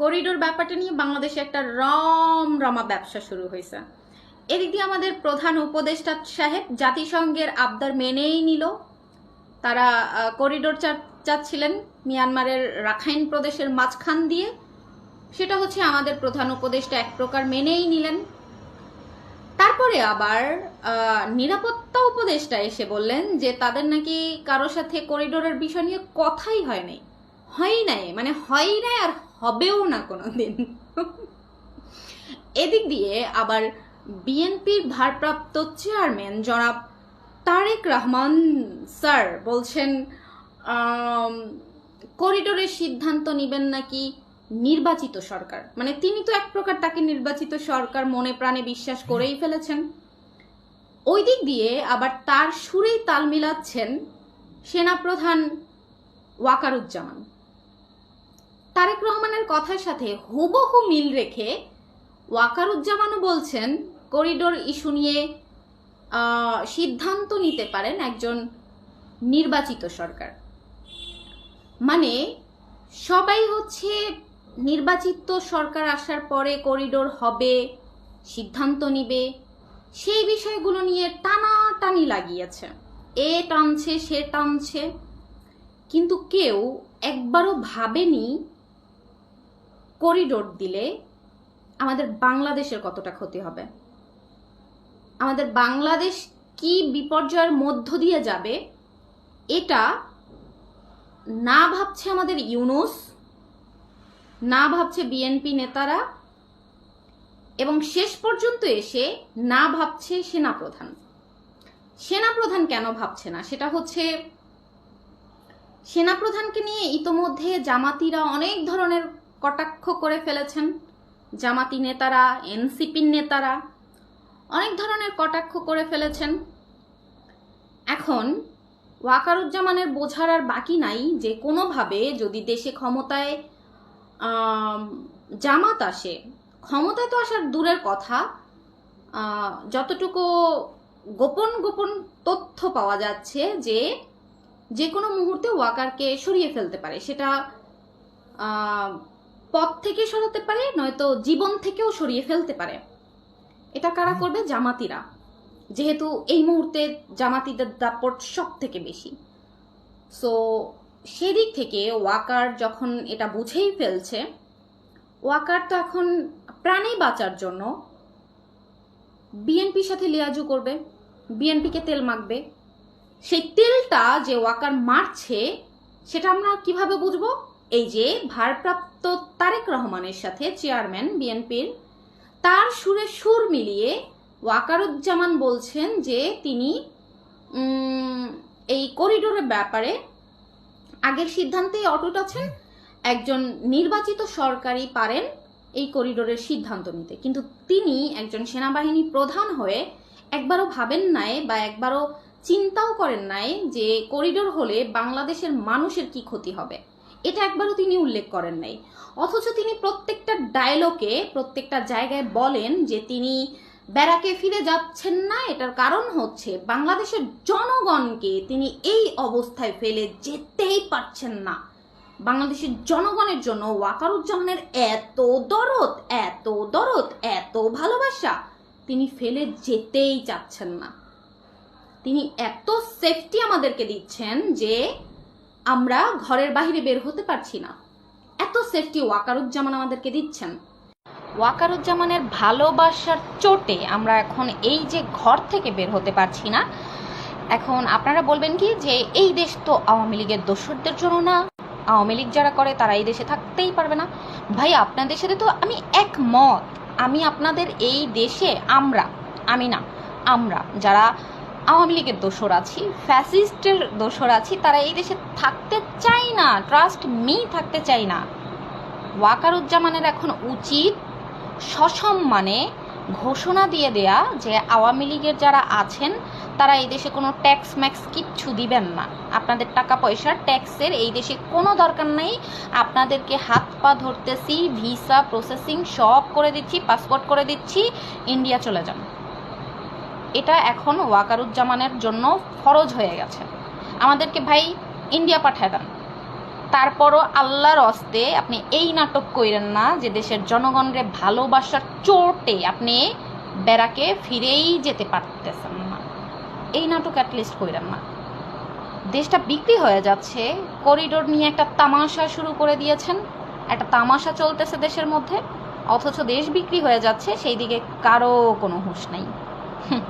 Corridor ব্যাপারটা নিয়ে বাংলাদেশে একটা রম রমা ব্যবসা শুরু হয়েছে। এদিক দিয়ে আমাদের প্রধান উপদেষ্টা সাহেব জাতিসংঘের আবদার মেনেই নিল। তারা করিডোর চাচ্ছিলেন মিয়ানমারের রাখাইন প্রদেশের মাঝখান দিয়ে। সেটা হচ্ছে আমাদের প্রধান উপদেষ্টা এক প্রকার মেনেই নিলেন। তারপরে আবার নিরাপত্তা উপদেষ্টা এসে বললেন যে তাদের নাকি কারও সাথে করিডোরের বিষয় নিয়ে কথাই হয় নাই। হয় নাই মানে হয় নাই আর হবেও না কোনো দিন এদিক দিয়ে আবার বিএনপির ভারপ্রাপ্ত চেয়ারম্যান জনাব তারেক রহমান স্যার বলছেন করিডোরের সিদ্ধান্ত নেবেন নাকি নির্বাচিত সরকার? মানে তিনি তো এক প্রকার তাকে নির্বাচিত সরকার মনে প্রাণে বিশ্বাস করেই ফেলেছেন। ওই দিক দিয়ে আবার তার সুরেই তাল মিলাচ্ছেন সেনাপ্রধান ওয়াকারুজ্জামান। তারেক রহমানের কথার সাথে হুবহু মিল রেখে ওয়াকারুজ্জামানও বলছেন, করিডোর ইস্যু নিয়ে সিদ্ধান্ত নিতে পারেন একজন নির্বাচিত সরকার। মানে সবাই হচ্ছে নির্বাচিত সরকার আসার পরে করিডোর হবে, সিদ্ধান্ত নিবে, সেই বিষয়গুলো নিয়ে টানাটানি লাগিয়েছে। এ টানছে, সে টানছে। কিন্তু কেউ একবারও ভাবেনি করিডোর দিলে আমাদের বাংলাদেশের কতটা ক্ষতি হবে? আমাদের বাংলাদেশ কি বিপর্যয়ের মধ্য দিয়ে যাবে, এটা না ভাবছে আমাদের ইউনুস, না ভাবছে বিএনপি নেতারা, এবং শেষ পর্যন্ত এসে না ভাবছে সেনাপ্রধান। সেনাপ্রধান কেন ভাবছে না? সেটা হচ্ছে সেনাপ্রধানকে নিয়ে ইতোমধ্যে জামাতিরা অনেক ধরনের কটাক্ষ করে ফেলেছেন জামাতি নেতারা, এনসিপির নেতারা, অনেক ধরনের কটাক্ষ করে ফেলেছেন। এখন ওয়াকারুজ্জামানের বোঝার আর বাকি নাই যে কোনোভাবে যদি দেশে ক্ষমতায় জামাত আসে, ক্ষমতায় তো আসার দূরের কথা যতটুকু গোপন গোপন তথ্য পাওয়া যাচ্ছে যে যে কোনো মুহূর্তে ওয়াকারকে সরিয়ে ফেলতে পারে। সেটা পথ থেকে সরাতে পারে, নয়তো জীবন থেকেও সরিয়ে ফেলতে পারে। এটা কারা করবে? জামাতিরা। যেহেতু এই মুহূর্তে জামাতিদের দাপট সব থেকে বেশি। সো সেদিক থেকে ওয়াকার যখন এটা বুঝেই ফেলছে, ওয়াকার তো এখন প্রাণী বাঁচার জন্য বিএনপির সাথে লিয়াজু করবে, বিএনপিকে তেল মাখবে। সেই তেলটা যে ওয়াকার মারছে, সেটা আমরা কীভাবে বুঝব? এই যে ভারপ্রাপ্ত তারেক রহমানের সাথে চেয়ারম্যান বিএনপির, তার সুরে সুর মিলিয়ে ওয়াকারুজ্জামান বলছেন যে তিনি এই করিডোরের ব্যাপারে আগের সিদ্ধান্তেই অটুট আছেন। একজন নির্বাচিত সরকারই পারেন এই করিডোরের সিদ্ধান্ত নিতে। কিন্তু তিনি একজন সেনাবাহিনী প্রধান হয়ে একবারও ভাবেন নাই বা একবারও চিন্তাও করেন নাই যে করিডোর হলে বাংলাদেশের মানুষের কি ক্ষতি হবে। এটা একবারও তিনি উল্লেখ করেন নাই। অথচ তিনি প্রত্যেকটা ডায়লগে প্রত্যেকটা জায়গায় বলেন যে তিনি ব্যারাকে ফিরে যাচ্ছেন না, এটার কারণ হচ্ছে বাংলাদেশের জনগণকে তিনি এই অবস্থায় ফেলে যেতেই পারছেন না। বাংলাদেশের জনগণের জন্য ওয়াকারুজ্জামানের এত দরদ এত দরদ, এত ভালোবাসা তিনি ফেলে যেতেই চাচ্ছেন না। তিনি এত সেফটি আমাদেরকে দিচ্ছেন যে আমরা ঘরের বাইরে বের হতে পারছি না। এত সেফটি ওয়াকারুজ্জামান আমাদেরকে দিচ্ছেন। ওয়াকারুজ্জামানের ভালোবাসার চোটে আমরা এখন এই যে ঘর থেকে বের হতে পারছি না, এখন আপনারা বলবেন কি যে এই দেশ তো আওয়ামী লীগের দোসরদের জন্য না। আওয়ামী লীগ যারা করে তারা এই দেশে থাকতেই পারবে না। ভাই, আপনাদের সাথে তো আমি একমত। আমি আপনাদের এই দেশে আমরা, আমি না, আমরা যারা আওয়ামী লীগের দোসর আছি, ফ্যাসিস্টের দোসর আছি, তারা এই দেশে থাকতে চাই না ট্রাস্ট মি থাকতে চাই না। ওয়াকারুজ্জামানের এখন উচিত সসম্মানে ঘোষণা দিয়ে দেয়া যে আওয়ামী লীগের যারা আছেন, তারা এই দেশে কোনো ট্যাক্স ম্যাক্স কিচ্ছু দিবেন না। আপনাদের টাকা পয়সার ট্যাক্সের এই দেশে কোনো দরকার নেই। আপনাদেরকে হাত পা ধরতেছি ভিসা প্রসেসিং সব করে দিচ্ছি পাসপোর্ট করে দিচ্ছি ইন্ডিয়া চলে যান। এটা এখন ওয়াকারুজ্জামানের জন্য ফরজ হয়ে গেছে। আমাদেরকে ভাই ইন্ডিয়া পাঠায় দেন। তারপরও আল্লাহর অস্তে আপনি এই নাটক কইরেন না যে দেশের জনগণরে ভালোবাসার চোটে আপনি বেড়াকে ফিরেই যেতে পারতেছেন না। এই নাটক অ্যাটলিস্ট কইরেন না। দেশটা বিক্রি হয়ে যাচ্ছে করিডোর নিয়ে একটা তামাশা শুরু করে দিয়েছেন। একটা তামাশা চলতেছে দেশের মধ্যে অথচ দেশ বিক্রি হয়ে যাচ্ছে সেই দিকে কারও কোনো হুঁশ নাই। হুঁ,